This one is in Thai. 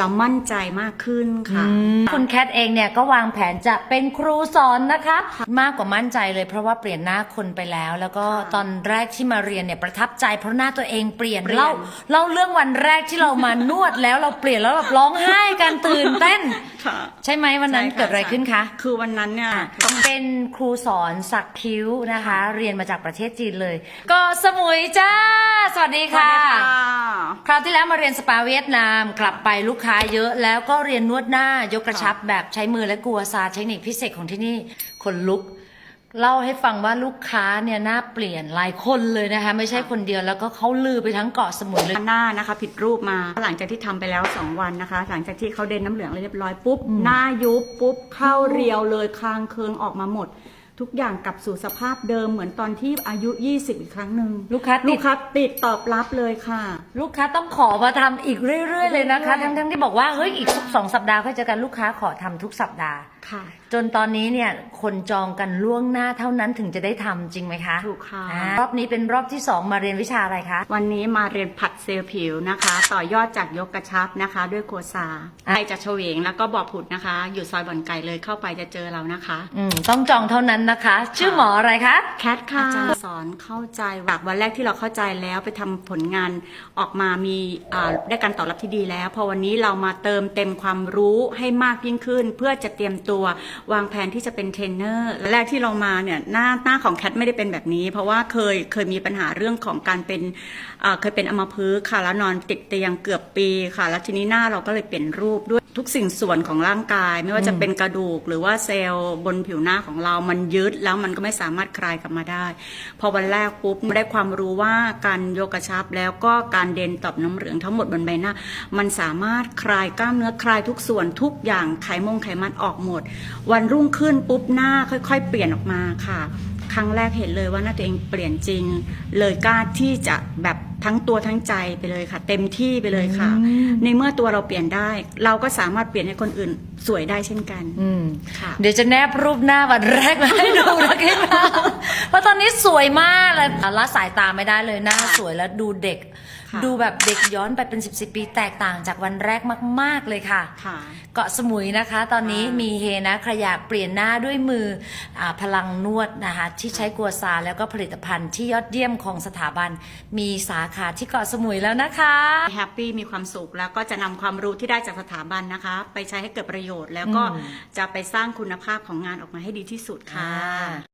เรามั่นใจมากขึ้นค่ะ คุณแคทเองเนี่ยก็วางแผนจะเป็นครูสอนนะคะ มากกว่ามั่นใจเลยเพราะว่าเปลี่ยนหน้าคนไปแล้ว แล้วก็ค่ะตอนแรกที่มาเรียนเนี่ยประทับใจเพราะหน้าตัวเองเปลี่ยนเปลี่ยนเล่าเล่าเรื่องวันแรกที่เรามานวดแล้วเราเปลี่ยนแล้วแบบร้องไห้กันตื่นเต้นค่ะใช่ไหมวันนั้นใช่ค่เกิดอะไรขึ้นคะ คือวันนั้นเนี่ยต้องเป็นครูสอนสักคิ้วนะคะ เรียนมาจากประเทศจีนเลย ก็สมุยจ้า สวัสดีสวัสค่ะดี คราวที่แล้วมาเรียนสปาเวียดนามกลับไปลูกค้าเยอะแล้วก็เรียนนวดหน้ายกกระชับแบบใช้มือและกัวซาเทคนิคพิเศษของที่นี่คนลุก เล่าให้ฟังว่าลูกค้าเนี่ยหน้าเปลี่ยนหลายคนเลยนะคะ ไม่ใช่คนเดียวแล้วก็เขาลือไปทั้งเกาะสมุยเลย หน้านะคะ ผิดรูปมาหลังจากที่ทำไปแล้ว 2 วันนะคะ หลังจากที่เขาเดนน้ำเหลืองเรียบร้อยปุ๊บ หน้ายุบปุ๊บเข้าเรียวเลยคางเคืองออกมาหมด ทุกอย่างกลับสู่สภาพเดิมเหมือนตอนที่อายุ 20 อีกครั้งหนึ่งลูกค้าติด ลูกค้าติดตอบรับเลยค่ะ ลูกค้าต้องขอมาทำอีกเรื่อย ๆ เลยนะคะเรื่อยๆทั้งๆที่บอกว่าเฮ้ยอีกสองสัปดาห์ก็เจอกันลูกค้าขอทำทุกสัปดาห์ ค่ะ จนตอนนี้เนี่ยคนจองกันล่วงหน้าเท่านั้นถึงจะได้ทำจริงไหมคะถูกค่ะ อ่ารอบนี้เป็นรอบที่สองมาเรียนวิชาอะไรคะ วันนี้มาเรียนผัดเซลล์ผิวนะคะ ต่อยอดจากยกกระชับนะคะ ด้วยโคซาอะ ไปจากเฉวงแล้วก็บ่อผุดนะคะ อยู่ซอยบ่อนไก่เลยเข้าไปจะเจอเรานะคะ อืมต้องจองเท่านั้นนะคะ ชื่อหมออะไรคะ แคทค่ะอาจารย์สอนเข้าใจวักวันแรกที่เราเข้าใจแล้วไปทำผลงานออกมามีอ่าได้การตอบรับที่ดีแล้ว พอวันนี้เรามาเติมเต็มความรู้ให้มากยิ่งขึ้น เพื่อจะเตรียมตัววางแผนที่จะเป็นเทรนเนอร์แรกที่เรามาเนี่ยหน้าหน้าของแคทไม่ได้เป็นแบบนี้ เพราะว่าเคยเคยมีปัญหาเรื่องของการเป็นอ่าเคยเป็นอัมพฤกษ์ค่ะแล้วนอนติดเตียงเกือบปีค่ะ แล้วทีนี้หน้าเราก็เลยเปลี่ยนรูปด้วย ทุกสิ่งส่วนของร่างกาย ไม่ว่าจะเป็นกระดูก หรือว่าเซลล์บนผิวหน้าของเรา มันยึดแล้วมันก็ไม่สามารถคลายกลับมาได้ พอวันแรกปุ๊บได้ความรู้ว่าการโยกกระชับแล้วก็การเดนตอบน้ำเหลืองทั้งหมดบนใบหน้า มันสามารถคลายกล้ามเนื้อคลายทุกส่วนทุกอย่างไขมงไขมันออกหมด วันรุ่งขึ้นปุ๊บหน้าค่อย ๆ เปลี่ยนออกมาค่ะ ครั้งแรกเห็นเลยว่าหน้าตัวเองเปลี่ยนจริง เลยกล้าที่จะแบบ ทั้งตัวทั้งใจไปเลยค่ะ เต็มที่ไปเลยค่ะ ในเมื่อตัวเราเปลี่ยนได้ เราก็สามารถเปลี่ยนให้คนอื่น สวยได้เช่นกัน อืมค่ะ เดี๋ยวจะแนบรูปหน้าวันแรกมาให้ดูนะคะเพราะตอนนี้สวยมากเลยละสายตาไม่ได้เลยหน้าสวยแล้วดูเด็ก ค่ะดูแบบเด็กย้อนไปเป็น 10บสปี แตกต่างจากวันแรกมาก ๆ เลยค่ะ ค่ะเกาะสมุยนะคะ ตอนนี้ค่ะ มีเฮนะใครอยากเปลี่ยนหน้าด้วยมืออาพลังนวดนะคะ ที่ใช้กัวซาแล้วก็ผลิตภัณฑ์ที่ยอดเยี่ยมของสถาบัน มีสาขาที่เกาะสมุยแล้วนะคะ แฮปปี้มีความสุขแล้วก็จะนำความรู้ที่ได้จากสถาบันนะคะ ไปใช้ให้เกิดประโยชน์ แล้วก็อืมจะไปสร้างคุณภาพของงานออกมาให้ดีที่สุดค่ะอ่า